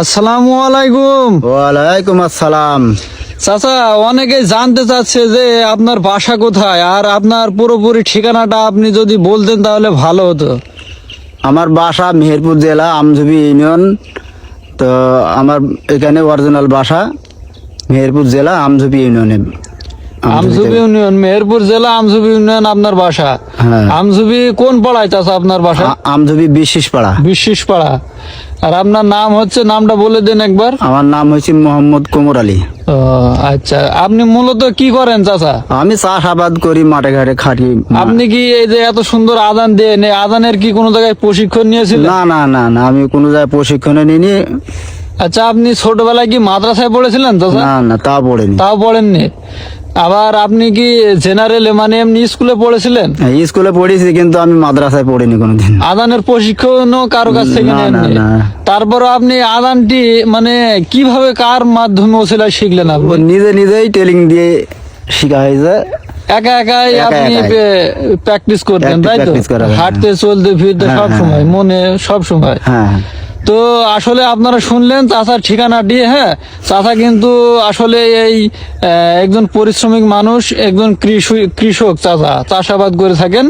আসসালামু আলাইকুম। ওয়ালাইকুম আসসালাম। চাচা অনেকে জানতে চাচ্ছে যে আপনার বাসা কোথায় আর আপনার পুরোপুরি ঠিকানাটা আপনি যদি বলতেন তাহলে ভালো হতো। আমার বাসা মেহেরপুর জেলা আমজুবি ইউনিয়ন। তো আমার এখানে অরিজিনাল বাসা মেহেরপুর জেলা আমজুবি ইউনিয়নে। আমজুবি ইউনিয়ন মেহেরপুর জেলা আমজুবি ইউনিয়ন আপনার বাসা। হ্যাঁ। আমজুবি কোন পাড়ায় চাচা আপনার বাসা? আমজুবি বিশেষ পাড়া বিশ্বিস পাড়া আর আপনার নাম হচ্ছে নামটা বলে দেন একবার। আমার নাম হচ্ছে মোহাম্মদ কোমর আলী। ও, আচ্ছা আপনি মূলত কি করেন চাচা? আমি চাষাবাদ করি মাঠে ঘাটে খাটি। আপনি কি এই যে এত সুন্দর আদান দেন এই আদানের কি কোনো জায়গায় প্রশিক্ষণ নিয়েছিলেন? না না না না আমি কোনো জায়গায় প্রশিক্ষণে নিইনি। আচ্ছা আপনি ছোটবেলায় কি মাদ্রাসায় পড়েছিলেন চাচা? না না তা পড়িনি। তাও পড়েননি। আবার আপনি কি জেনারেল মানে এমনি স্কুলে পড়েছিলেন? হ্যাঁ, স্কুলে পড়েছি কিন্তু আমি মাদ্রাসায় পড়িনি কোনোদিন। আদানের প্রশিক্ষণও কারও কাছ থেকে নেননি? তারপর আপনি আদানটি মানে কীভাবে কার মাধ্যমে ওসিলায় শিখলেন আপনি? নিজে নিজেই ট্রেনিং দিয়ে শিখা হয়েছে। একা একাই আপনি প্র্যাকটিস করতেন তাই তো? হয়, হাঁটতে চলতে ফিরতে হ্যাঁ, সব। সময় মনে সব সময়। হ্যাঁ। তো আসলে আপনারা শুনলেন চাচার ঠিকানাটি হ্যাঁ? চাচা কিন্তু আসলে এই একজন পরিশ্রমিক মানুষ, একজন কৃষি, কৃষক চাচা, চাষাবাদ করে থাকেন।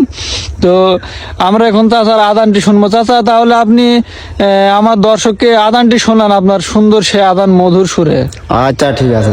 তো আমরা এখন চাচার আদানটি শুনব। চাচা, তাহলে আপনি আমার দর্শককে আদানটি শোনান আপনার সুন্দর সে আদান মধুর সুরে। আচ্ছা ঠিক আছে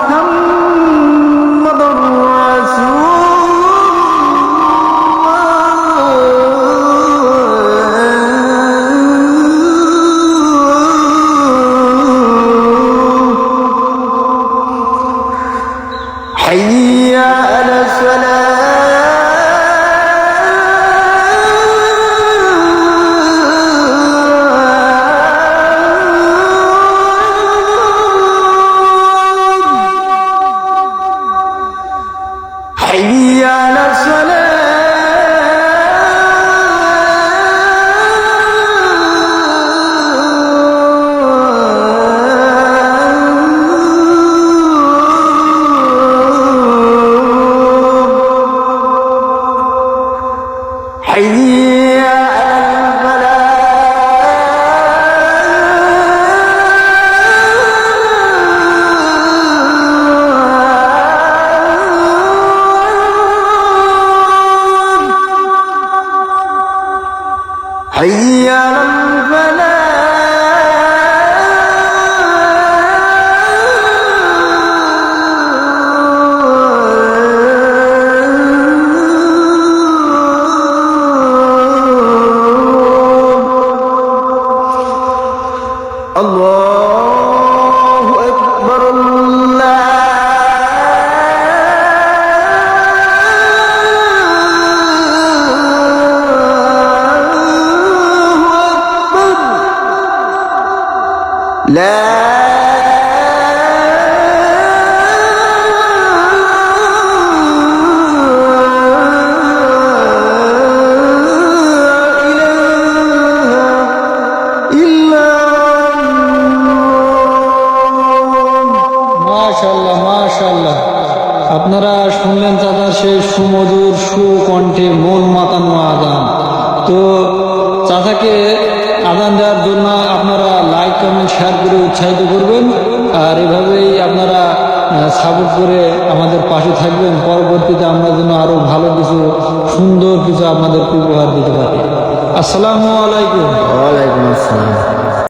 爱你。আপনারা শুনলেন দাদা সেই সুমধুর সুকণ্ঠে মন মাতানো আদান তো চাচাকে আদান দেওয়ার জন্য কমেন্ট শেয়ার করে উৎসাহিত করবেন। আর এভাবেই আপনারা সাপোর্ট করে আমাদের পাশে থাকবেন। পরবর্তীতে আমরা যেন আরও ভালো কিছু, সুন্দর কিছু আপনাদেরকে উপহার দিতে পারি। আসসালামু আলাইকুম। ওয়ালাইকুম আসসালাম।